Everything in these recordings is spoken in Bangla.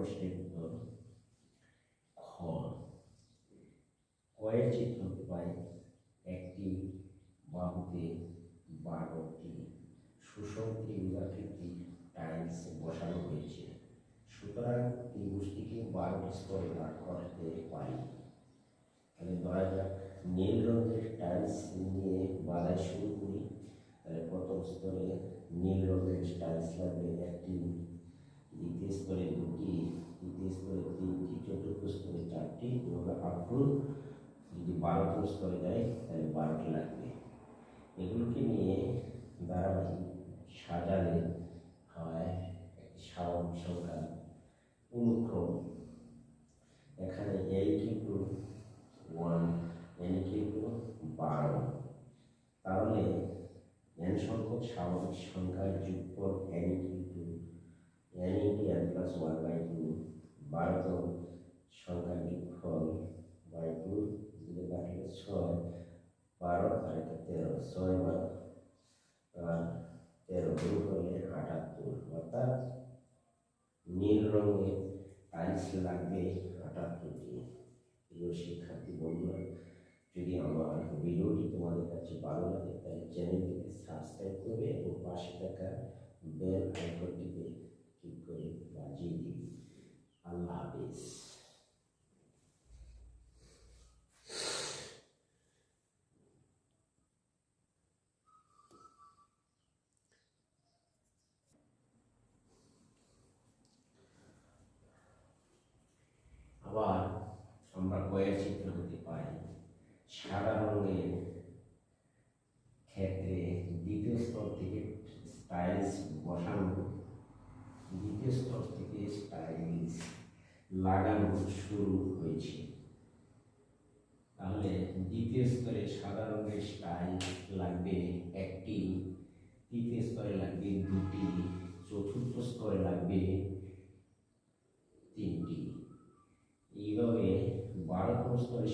প্রশ্নের উত্তর খ কয়ের চিত্র পাই একটি বাহুতে বারোটি সুষম ত্রিভুজাকৃতি টাইলস বসানো হয়েছে। সুতরাং ত্রিভুজটিকে বারোটি স্তরে ভাগ করতে পারি। তাহলে ধরা যাক, নীল রঙের টাইলস নিয়ে বাঁধা শুরু করি তাহলে প্রথম স্তরে নীল রঙের টাইলস লাগবে একটি দ্বিতীয় স্তরে দুটি তৃতীয় স্তরে তিনটি চতুর্থ চারটি এভাবে আপটু যদি বারোতম স্তরে যায়, তাহলে বারোটি লাগবে। এগুলোকে নিয়ে ধারাবাহিক সাজালে হয় স্বাভাবিক সংখ্যা অনুক্রম। এখানে এল কিন্তু ওয়ান এন কিন্তু বারো। তাহলে এন সংখ্যক স্বাভাবিক সংখ্যার যুগফল এন কিন্তু N into N plus one by two বারোতম সংখ্যার যোগফল বাই টু যদি কাটলে ছয় বারো আর এটা তেরো ছয় বারো আর তেরো দুই হলে আটাত্তর অর্থাৎ নীল রঙের টাইলস লাগবে আটাত্তরটি প্রিয় শিক্ষার্থী বন্ধুরা, যদি আমার ভিডিওটি তোমাদের কাছে ভালো লাগে, তাহলে চ্যানেলটিকে সাবস্ক্রাইব করবে এবং পাশে থাকা বেল আইকনটিতে ক্লিক করে বাজিয়ে দিবে আল্লাহ হাফিজ আবার আমরা কয়ের চিত্র হতে পারি সাদা রঙের ক্ষেত্রে দ্বিতীয় স্তর থেকে টাইলস বসানো, দ্বিতীয় স্তর থেকে টাইলস লাগানো শুরু হয়েছে। তাহলে দ্বিতীয় স্তরে সাদা রঙের টাইলস লাগবে একটি, তৃতীয় স্তরে লাগবে দুটি, চতুর্থ স্তরে লাগবে তিনটি এইভাবে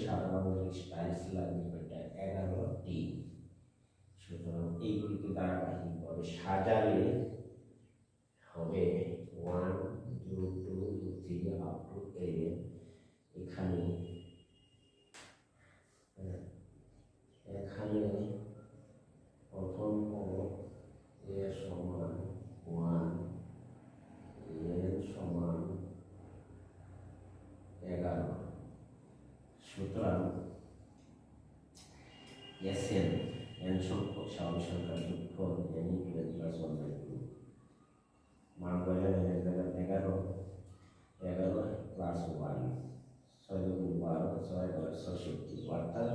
সাদা রঙের টাইলস লাগবে এগারোটি সুতরাং এইগুলিকে ধারাবাহিকভাবে সাজালে হবে। One two two three up to eight এখানে আহ, এখানে প্রথম পদ এ সমান ওয়ান এন সমান এগারো সুতরাং এস এন এন সংখ্যক স্বাভাবিক সংখ্যার যোগফল N N plus one by two মান বসালে হয়ে গেল এগারো এগারো প্লাস ওয়ান ছয় দুগুণ বারো, ছয় বারো ছষট্টি অর্থাৎ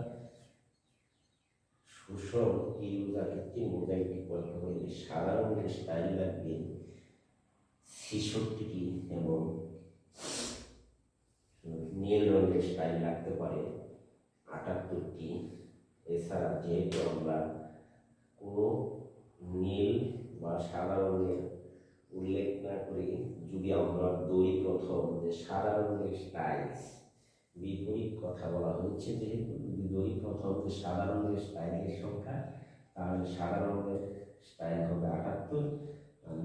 সুষম ত্রিভুজাকৃতি মোজাইকটি করতে হলে সাধারণ স্টাইল লাগবে ছেষট্টিটি এবং রঙের স্টাইল লাগতে পারে। আটাত্তরটি। এছাড়া যেহেতু আমরা কোনো নীল বা সাদা রঙের উল্লেখ না করি, যদি আমরা দই প্রথম যে সাদা রঙের স্টাইলস বিপরীত কথা বলা হচ্ছে, যেহেতু যদি দড়ি প্রথম যে সাদা রঙের স্টাইলের সংখ্যা, তাহলে সাদা রঙের স্টাইল হবে আটাত্তর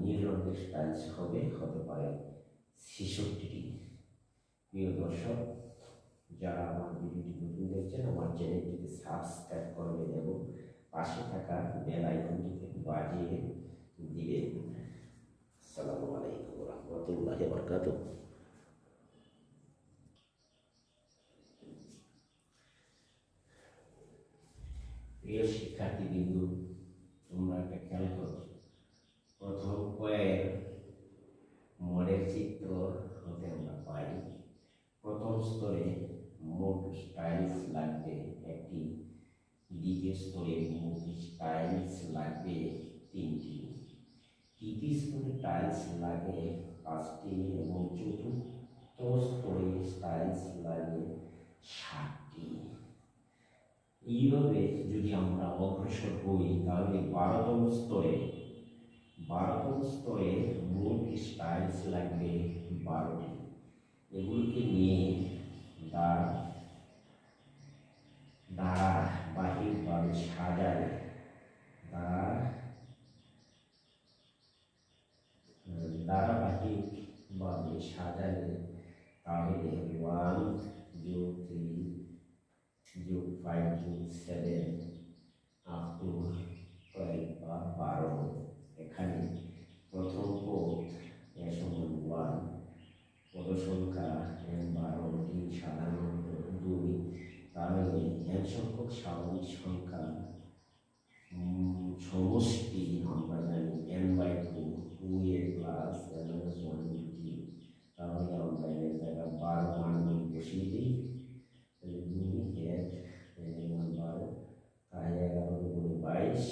নীল রঙের স্টাইলস হবে, হতে পারে ছেষট্টিটি। প্রিয় দর্শক যারা আমার ভিডিওটি নতুন দেখছেন, আমার চ্যানেলটিকে সাবস্ক্রাইব করবেন এবং পাশে থাকা বেল আইকনটিকে বাজিয়ে দিবেন। আসসালামু আলাইকুম রহমতুল্লাহ বরকাতুহ প্রিয় শিক্ষার্থী বিন্দু তোমরা একটা খেয়াল করো। প্রথম কয়ের মডেল চিত্র হতে আমরা পাই প্রথম স্তরে মোট টাইলস লাগবে, একটি দ্বিতীয় স্তরে মোট টাইলস লাগবে তিনটি। তৃতীয় স্তরে টাইলস লাগে, পাঁচটি এবং চতুর্থ স্তরে টাইলস লাগে সাতটি। এইভাবে যদি আমরা অগ্রসর হই, তাহলে বারোতম স্তরে বারোতম স্তরে মোট স্টাইলস লাগবে বারোটি। এগুলোকে নিয়ে দ্বারা বাহিরভাবে সাজালে দ্বার ধারাবাহিকভাবে সাজালে তাহলে ওয়ান যোগ থ্রি যোগ ফাইভ যোগ সেভেন আপ টু টুয়েলভ বা বারো এখানে প্রথম পদ এ সমান ওয়ান পদ সংখ্যা এন বারোটি সাধারণত দুই তাহলে এন সংখ্যক স্বাভাবিক সংখ্যা উম, সমষ্টি আমরা জানি N by two two A plus N minus one টি তাহলে আমরা এর জায়গায় বারো মান বসিয়ে দিই তাহলে দুই এক এর মান বারো তাই এগারো দুগুণে বাইশ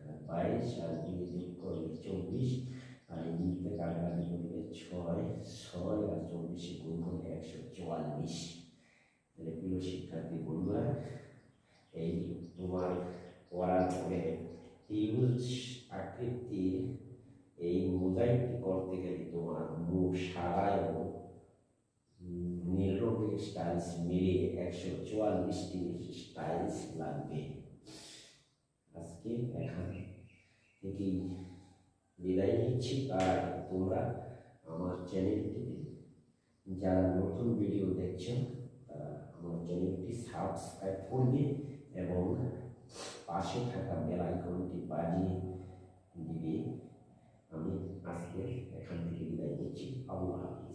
আর বাইশ আর দুই যোগ করলে চব্বিশ আর এই দুইতে কাটাকাটি করলে ছয় ছয় আর চব্বিশে গুণ করলে একশো চুয়াল্লিশ তাহলে প্রিয় শিক্ষার্থী বন্ধুরা এই তোমার পড়ার পরে ত্রিভুজ আকৃতির এই মোজাইকটি করতে গেলে নীল রঙের স্টাইলস মিলিয়ে একশো চুয়াল্লিশটি স্টাইলস লাগবে। আজকে এখান থেকেই বিদায় নিচ্ছি। আগে তোমরা আমার চ্যানেলটিতে যারা নতুন ভিডিও দেখছ, তারা আমার চ্যানেলটি সাবস্ক্রাইব করবে এবং পাশে থাকা বেল আইকনটি বাজিয়ে আমি আজকে এখান থেকে বিদায় নিচ্ছি। আল্লাহ হাফিজ।